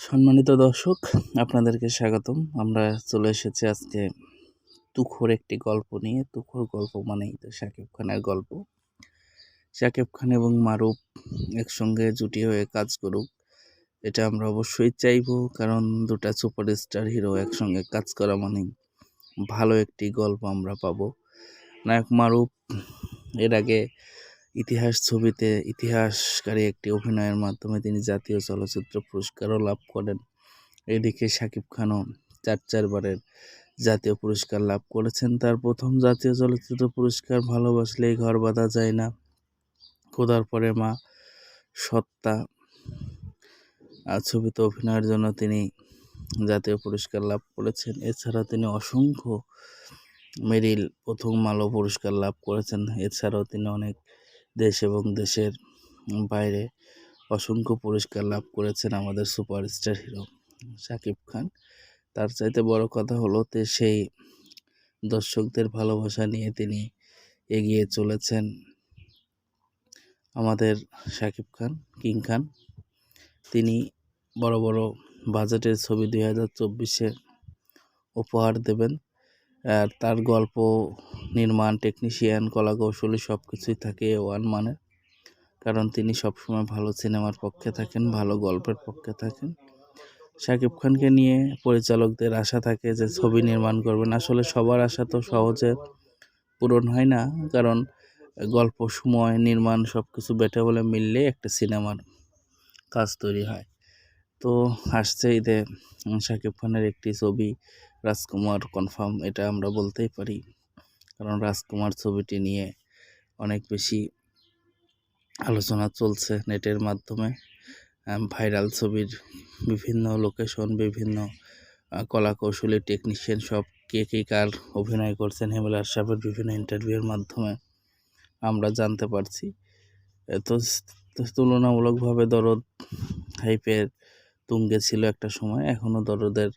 সম্মানিত দর্শক, আপনাদেরকে স্বাগতম। আমরা চলে এসেছি আজকে তুখোর একটি গল্প নিয়ে। তুখোর গল্প মানেই তো শাকিব খানের গল্প। শাকিব খান এবং মারুফ একসঙ্গে জুটি হয়ে কাজ করুক, এটা আমরা অবশ্যই চাইব, কারণ দুটা সুপারস্টার হিরো একসঙ্গে কাজ করা মানেই ভালো একটি গল্প আমরা পাবো। নায়ক মারুফ, এর আগে ইতিহাস ছবিতে ইতিহাসকারী একটি অভিনয়ের মাধ্যমে তিনি জাতীয় চলচ্চিত্র পুরস্কারও লাভ করেন। এদিকে শাকিব খানও চার চারবারের জাতীয় পুরস্কার লাভ করেছেন। তার প্রথম জাতীয় চলচ্চিত্র পুরস্কার ভালোবাসলেই ঘর বাঁধা যায় না। খোদার পরে মা সত্তা ছবিতে অভিনয়ের জন্য তিনি জাতীয় পুরস্কার লাভ করেছেন। এছাড়া তিনি অসংখ্য মেরিল প্রথম আলো পুরস্কার লাভ করেছেন। এছাড়াও তিনি অনেক দেশ এবং দেশের বাইরে অসংখ্য পুরস্কার লাভ করেছেন আমাদের সুপারস্টার হিরো শাকিব খান। তার চাইতে বড় কথা হলো তে সেই দর্শকদের ভালোবাসা নিয়ে তিনি এগিয়ে চলেছেন আমাদের শাকিব খান, কিং খান। তিনি বড় বড় বাজেটের ছবি দুই হাজার চব্বিশে উপহার দেবেন। আর তার গল্প, নির্মাণ টেকনিশিয়ান কলা কৌশলী সব কিছুই থাকে ওয়ান মানে কারণ তিনি সবসময় ভালো সিনেমার পক্ষে থাকেন, ভালো গল্পের পক্ষে থাকেন। শাকিব খানকে নিয়ে পরিচালকদের আশা থাকে যে ছবি নির্মাণ করবেন। আসলে সবার আশা তো সহজে পূরণ হয় না, কারণ গল্প, সময়, নির্মাণ সব কিছু বেটে বলে মিললে একটা সিনেমার কাজ তৈরি হয়। তো আসছে ঈদে শাকিব খানের একটি ছবি রাজকুমার কনফার্ম এটা আমরা বলতেই পারি। কারণ রাজকুমার ছবিটি নিয়ে অনেক বেশি আলোচনা চলছে নেটের মাধ্যমে। ভাইরাল ছবির বিভিন্ন লোকেশন বিভিন্ন কলা কৌশলী টেকনিশিয়ান সব কে কে কার অভিনয় করছেন হেমেল আশরাফের বিভিন্ন ইন্টারভিউয়ের মাধ্যমে আমরা জানতে পারছি। তো তুলনামূলকভাবে দরদ হাইপের তুঙ্গে ছিল একটা সময় এখনও দরদের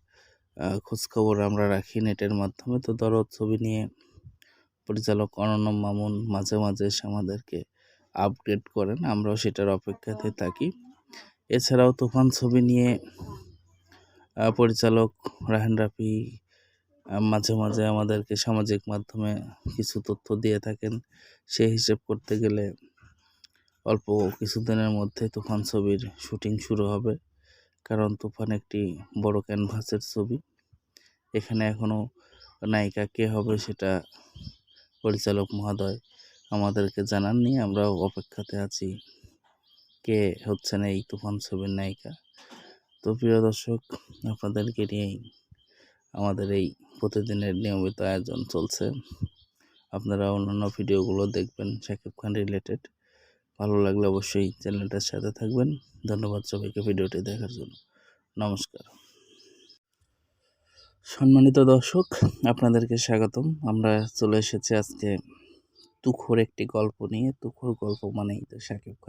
খোঁজখবর আমরা রাখি নেটের মাধ্যমে। তো দরদ ছবি নিয়ে পরিচালক অনন্য মামুন মাঝে মাঝে এসে আমাদেরকে আপডেট করেন, আমরাও সেটার অপেক্ষাতে থাকি। এছাড়াও তুফান ছবি নিয়ে পরিচালক রাহেন রাফি মাঝে মাঝে আমাদেরকে সামাজিক মাধ্যমে কিছু তথ্য দিয়ে থাকেন। সেই হিসেব করতে গেলে অল্প কিছুদিনের মধ্যে তুফান ছবির শুটিং শুরু হবে। কারণ তুফান একটি বড় ক্যানভাসের ছবি। এখানে এখনও নায়িকা কে হবে সেটা পরিচালক মহোদয় আমাদেরকে জানাননি। আমরাও অপেক্ষাতে আছি কে হচ্ছেন এই তুফান ছবির নায়িকা। তো প্রিয় দর্শক, আপনাদেরকে নিয়েই আমাদের এই প্রতিদিনের নিয়মিত আয়োজন চলছে। আপনারা অন্যান্য ভিডিওগুলো দেখবেন, শাকিব খান রিলেটেড ভালো লাগলে অবশ্যই চ্যানেলটার সাথে থাকবেন। ধন্যবাদ সবাইকে ভিডিওটি দেখার জন্য। নমস্কার। সম্মানিত দর্শক, আপনাদেরকে স্বাগতম। আমরা চলে এসেছি আজকে তুখোর একটি গল্প নিয়ে। তুখোর গল্প মানেই তো শাকিব খান।